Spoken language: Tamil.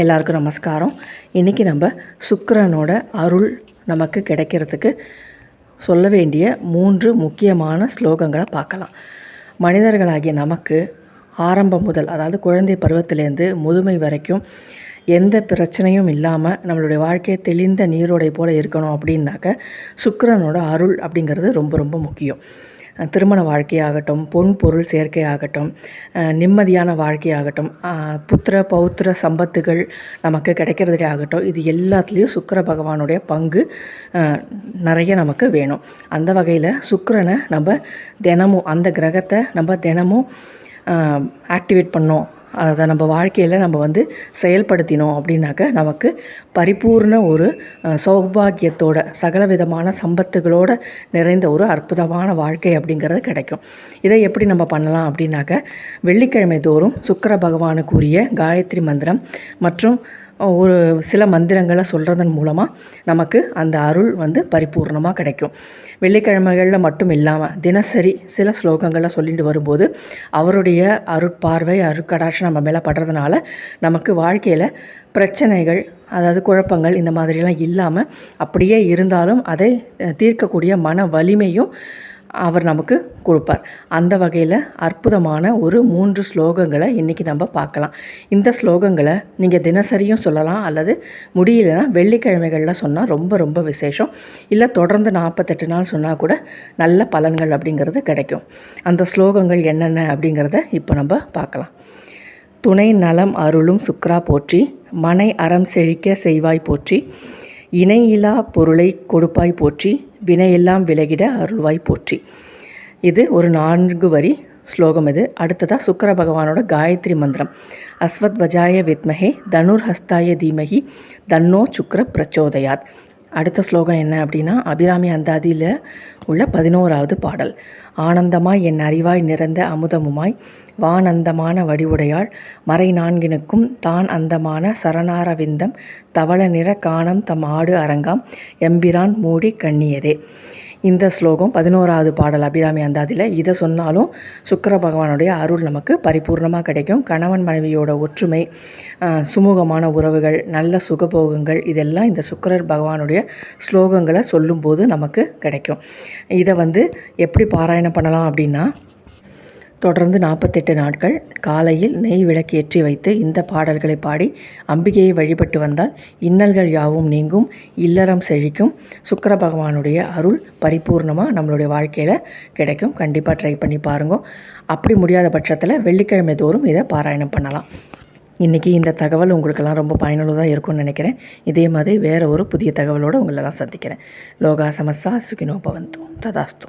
எல்லாருக்கும் நமஸ்காரம். இன்றைக்கி நம்ம சுக்கரனோட அருள் நமக்கு கிடைக்கிறதுக்கு சொல்ல வேண்டிய மூன்று முக்கியமான ஸ்லோகங்களை பார்க்கலாம். மனிதர்களாகிய நமக்கு ஆரம்பம் முதல் அதாவது குழந்தை பருவத்திலேருந்து முதுமை வரைக்கும் எந்த பிரச்சனையும் இல்லாமல் நம்மளுடைய வாழ்க்கையை தெளிந்த நீரோடை போல் இருக்கணும் அப்படின்னாக்க சுக்கரனோட அருள் அப்படிங்கிறது ரொம்ப ரொம்ப முக்கியம். திருமண வாழ்க்கையாகட்டும் பொன் பொருள் சேர்க்கையாகட்டும் நிம்மதியான வாழ்க்கையாகட்டும் புத்திர பௌத்திர சம்பத்துகள் நமக்கு கிடைக்கிறதுலே ஆகட்டும் இது எல்லாத்துலேயும் சுக்கர பகவானுடைய பங்கு நிறைய நமக்கு வேணும். அந்த வகையில் சுக்கரனை நம்ம தினமும் அந்த கிரகத்தை நம்ம தினமும் ஆக்டிவேட் பண்ணோம் அதை நம்ம வாழ்க்கையில் நம்ம வந்து செயல்படுத்தினோம் அப்படின்னாக்க நமக்கு பரிபூர்ண ஒரு சௌபாகியத்தோட சகல விதமான சம்பத்துகளோட நிறைந்த ஒரு அற்புதமான வாழ்க்கை அப்படிங்கிறது கிடைக்கும். இதை எப்படி நம்ம பண்ணலாம் அப்படின்னாக்க வெள்ளிக்கிழமை தோறும் சுக்கிர பகவானுக்குரிய காயத்ரி மந்திரம் மற்றும் ஒரு சில மந்திரங்களை சொல்கிறதன் மூலமாக நமக்கு அந்த அருள் வந்து பரிபூர்ணமாக கிடைக்கும். வெள்ளிக்கிழமைகளில் மட்டும் இல்லாமல் தினசரி சில ஸ்லோகங்களை சொல்லிட்டு வரும்போது அவருடைய அருட்பார்வை அருட்கடாட்சி நம்ம மேலே படுறதுனால நமக்கு வாழ்க்கையில் பிரச்சனைகள் அதாவது குழப்பங்கள் இந்த மாதிரிலாம் இல்லாமல் அப்படியே இருந்தாலும் அதை தீர்க்கக்கூடிய மன வலிமையும் அவர் நமக்கு கொடுப்பார். அந்த வகையில் அற்புதமான ஒரு மூன்று ஸ்லோகங்களை இன்றைக்கி நம்ம பார்க்கலாம். இந்த ஸ்லோகங்களை நீங்கள் தினசரியும் சொல்லலாம் அல்லது முடியலன்னா வெள்ளிக்கிழமைகளில் சொன்னால் ரொம்ப ரொம்ப விசேஷம். இல்லை தொடர்ந்து நாற்பத்தெட்டு நாள் சொன்னால் கூட நல்ல பலன்கள் அப்படிங்கிறது கிடைக்கும். அந்த ஸ்லோகங்கள் என்னென்ன அப்படிங்கிறத இப்போ நம்ம பார்க்கலாம். துணை நலம் அருளும் சுக்ரா போற்றி மனை அறம் செழிக்க செய்வாய் போற்றி இணையிலா பொருளை கொடுப்பாய் போற்றி வினையெல்லாம் விலகிட அருள்வாய் போற்றி. இது ஒரு நான்கு வரி ஸ்லோகம் இது. அடுத்ததாக சுக்கர பகவானோட காயத்ரி மந்திரம். அஸ்வத்வஜாய வித்மஹே தனுர்ஹஸ்தாய தீமகி தன்னோ சுக்ர பிரச்சோதயாத். அடுத்த ஸ்லோகம் என்ன அப்படின்னா அபிராமி அந்தாதியில் உள்ள பதினோராவது பாடல். ஆனந்தமாய் என் அறிவாய் நிறந்த அமுதமுமாய் வான் அந்தமான வடிவுடையாள். மறை நான்கினுக்கும் தான் அந்தமான சரணாரவிந்தம். தவள நிற காணம் தம் ஆடு அரங்காம். எம்பிரான் மூடி கண்ணியதே. இந்த ஸ்லோகம் பதினோராவது பாடல் அபிராமி அந்தாதியில் இதை சொன்னாலும் சுக்கர பகவானுடைய அருள் நமக்கு பரிபூர்ணமாக கிடைக்கும். கணவன் மனைவியோட ஒற்றுமை சுமூகமான உறவுகள் நல்ல சுகபோகங்கள் இதெல்லாம் இந்த சுக்கரர் பகவானுடைய ஸ்லோகங்களை சொல்லும்போது நமக்கு கிடைக்கும். இதை வந்து எப்படி பாராயணம் பண்ணலாம் அப்படின்னா தொடர்ந்து நாற்பத்தெட்டு நாட்கள் காலையில் நெய் விளக்கேற்றி வைத்து இந்த பாடல்களை பாடி அம்பிகையை வழிபட்டு வந்தால் இன்னல்கள் யாவும் நீங்கும் இல்லறம் செழிக்கும். சுக்கர பகவானுடைய அருள் பரிபூர்ணமாக நம்மளுடைய வாழ்க்கையில் கிடைக்கும். கண்டிப்பாக ட்ரை பண்ணி பாருங்க. அப்படி முடியாத பட்சத்தில் வெள்ளிக்கிழமை தோறும் இதை பாராயணம் பண்ணலாம். இன்றைக்கி இந்த தகவல் உங்களுக்கெல்லாம் ரொம்ப பயனுள்ளதாக இருக்கும்னு நினைக்கிறேன். இதே மாதிரி வேறு ஒரு புதிய தகவலோடு உங்களெல்லாம் சந்திக்கிறேன். லோகா சமஸ்தா சுகினோ பவந்தும் ததாஸ்து.